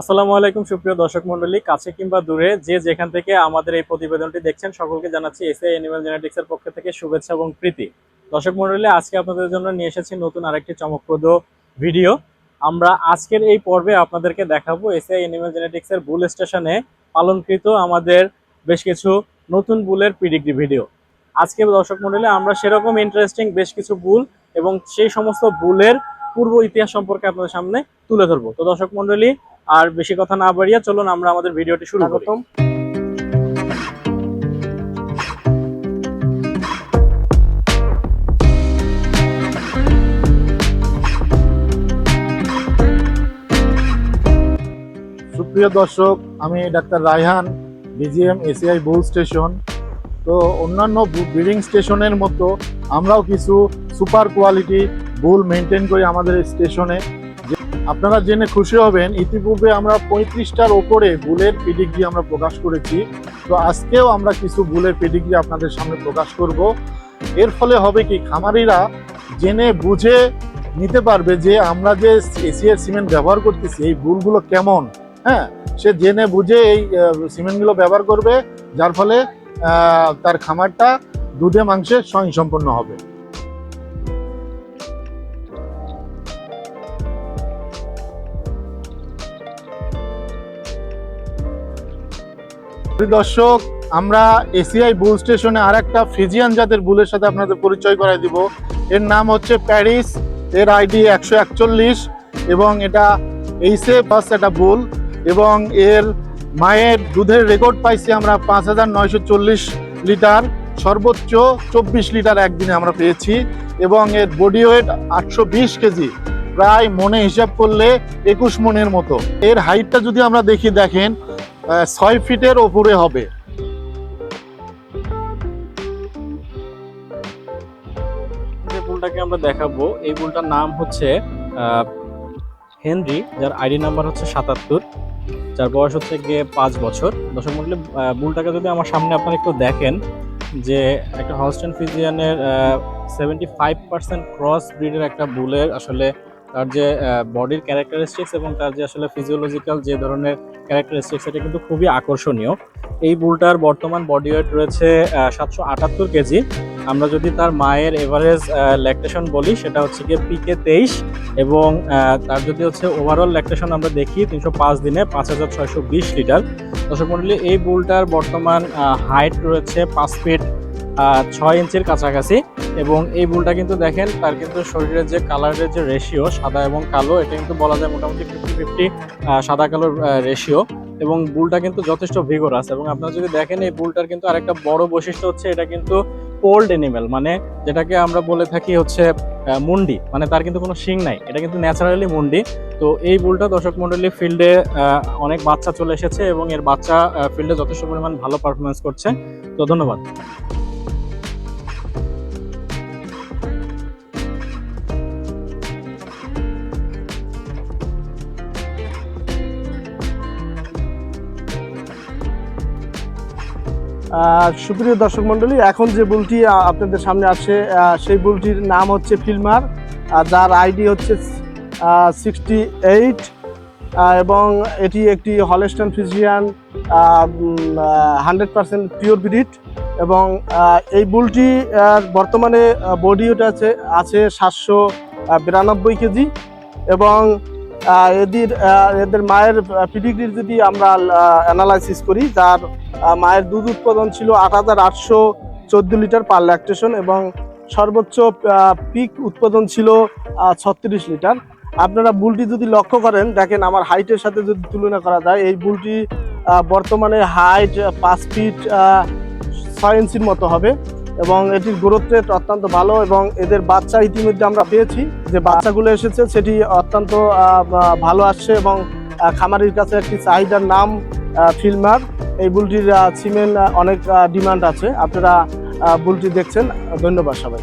আসসালামু আলাইকুম, সুপ্রিয় দর্শক মণ্ডলী। কাছে কিংবা দূরে, যে যেখান থেকে আমাদের এই প্রতিবেদনটি দেখছেন, সকলকে জানাচ্ছি এসএ অ্যানিমাল জেনেটিক্সের পক্ষ থেকে শুভেচ্ছা এবং প্রীতি। দর্শক মণ্ডলী, আজকে আপনাদের জন্য নিয়ে এসেছি নতুন আরেকটি চমকপ্রদ ভিডিও। আমরা আজকের এই পর্বে আপনাদেরকে দেখাবো এসএ অ্যানিমাল জেনেটিক্সের বুল স্টেশনে পালনকৃত আমাদের বেশ কিছু নতুন বুলের পিডিগ্রি ভিডিও আজকে দর্শক মন্ডলী আমরা সেরকম ইন্টারেস্টিং বেশ কিছু বুল এবং সেই সমস্ত বুলের পূর্ব ইতিহাস সম্পর্কে আপনাদের সামনে তুলে ধরবো। তো দর্শক মণ্ডলী আর বেশি কথা না বাড়িয়ে চলুন আমরা আমাদের ভিডিওটি শুরু করি। স্বাগতম। সুপ্রিয় দর্শক, আমি doctor Raihan, BGM ACI bull station. তো অন্যান্য ব্রিডিং স্টেশনের মতো আমরাও কিছু সুপার কোয়ালিটি বুল মেনটেন করি আমাদের স্টেশনে। আপনারা জেনে খুশি হবেন, ইতিপূর্বে আমরা পঁয়ত্রিশটার ওপরে বুলের পিডিগ্রি আমরা প্রকাশ করেছি। তো আজকেও আমরা কিছু বুলের পেডিগ্রি আপনাদের সামনে প্রকাশ করব। এর ফলে হবে কি, খামারিরা জেনে বুঝে নিতে পারবে যে আমরা যে এসিআর সিমেন্ট ব্যবহার করতেছি, এই বুলগুলো কেমন? হ্যাঁ সে জেনে বুঝে এই সিমেন্টগুলো ব্যবহার করবে, যার ফলে তার খামারটা দুধে মাংসে স্বয়ংসম্পন্ন হবে। দর্শক, আমরা এসিআই বুল স্টেশনে আর একটা ফিজিয়ান জাতের বুলের সাথে আপনাদের পরিচয় করাই দিব। এর নাম হচ্ছে প্যারিস এর আইডি একশো একচল্লিশ এবং এটা এইসে ফার্স্ট একটা বুল এবং এর মায়ের দুধের রেকর্ড পাইছি আমরা পাঁচ হাজার নয়শো চল্লিশ লিটার, সর্বোচ্চ চব্বিশ লিটার একদিনে আমরা পেয়েছি এবং এর বডি ওয়েট আটশো বিশ কেজি। প্রায় মনে হিসাব করলে একুশ মনের মতো। এর হাইটটা যদি আমরা দেখি, দেখেন ছয় ফিটের ওপরে হবে। যে বুলটাকে আমরা দেখাবো, এই বুলটার নাম হচ্ছে হেনরি, যার আইডি নাম্বার হচ্ছে সাতাত্তর, যার বয়স হচ্ছে গিয়ে পাঁচ বছর। দর্শক মন্ডলী বুলটাকে যদি আমার সামনে আপনারা একটু দেখেন, যে একটা হলস্টেন ফিজিয়ানের সেভেন্টি ফাইভ পার্সেন্ট ক্রস ব্রিডের একটা বুলের আসলে তার যে বডির ক্যারেক্টারিস্টিক্স এবং তার যে আসলে ফিজিওলজিক্যাল যে ধরনের ক্যারেক্টারিস্টিক্স এটা কিন্তু খুবই আকর্ষণীয়। এই বুলটার বর্তমান বডি ওয়েট রয়েছে সাতশো আটাত্তর কেজি। আমরা যদি তার মায়ের এভারেজ ল্যাকটেশন বলি, সেটা হচ্ছে গিয়ে পিকে তেইশ এবং তার যদি হচ্ছে ওভারঅল ল্যাকটেশন আমরা দেখি, তিনশো পাঁচ দিনে পাঁচ হাজার ছয়শো বিশ লিটার। দর্শক মন্ডলী, এই বুলটার বর্তমান হাইট রয়েছে পাঁচ ফিট ছয় ইঞ্চির কাছাকাছি। এবং এই বুলটা কিন্তু দেখেন, তার কিন্তু শরীরের যে কালারের যে রেশিও সাদা এবং কালো, এটা কিন্তু বলা যায় মোটামুটি ফিফটি ফিফটি সাদা কালোর রেশিও এবং বুলটা কিন্তু যথেষ্ট ভিগোরাস এবং আপনারা যদি দেখেন, এই বুলটার কিন্তু আরেকটা বড় বৈশিষ্ট্য হচ্ছে, এটা কিন্তু কোল্ড এনিমেল মানে যেটাকে আমরা বলে থাকি হচ্ছে মুন্ডি। মানে তার কিন্তু কোনো শিং নাই, এটা কিন্তু ন্যাচারালি মুন্ডি। তো এই বুলটা দর্শক মন্ডলী ফিল্ডে অনেক বাচ্চা চলে এসেছে এবং এর বাচ্চা ফিল্ডে যথেষ্ট পরিমাণ ভালো পারফরমেন্স করছে। তো ধন্যবাদ। সুপ্রিয় দর্শক মণ্ডলী, এখন যে বুলটি আপনাদের সামনে আছে সেই বুলটির নাম হচ্ছে ফিল্মার যার আইডি হচ্ছে সিক্সটি এইট এবং এটি একটি Holstein Friesian hundred percent pure breed এবং এই বুলটি বর্তমানে বডি ওটা আছে আছে সাতশো বিরানব্বই কেজি, এবং এদের এদের মায়ের পিডিগ্রির যদি আমরা অ্যানালাইসিস করি, যার মায়ের দুধ উৎপাদন ছিল আট হাজার আটশো চোদ্দ লিটার পার ল্যাকটেশন এবং সর্বোচ্চ পিক উৎপাদন ছিল ছত্রিশ লিটার। আপনারা বুলটি যদি লক্ষ্য করেন, দেখেন আমার হাইটের সাথে যদি তুলনা করা যায়, এই বুলটি বর্তমানে হাইট পাঁচ ফিট ছয় ইঞ্চির মতো হবে। এবং এটির গ্রোথ রেট অত্যন্ত ভালো এবং এদের বাচ্চা ইতিমধ্যে আমরা পেয়েছি। যে বাচ্চাগুলো এসেছে, সেটি অত্যন্ত ভালো আসছে এবং খামারির কাছে একটি চাহিদার নাম ফিল্মার। এই বুলটির সিমেন্ট অনেক ডিমান্ড আছে। আপনারা বুলটি দেখছেন। ধন্যবাদ সবাই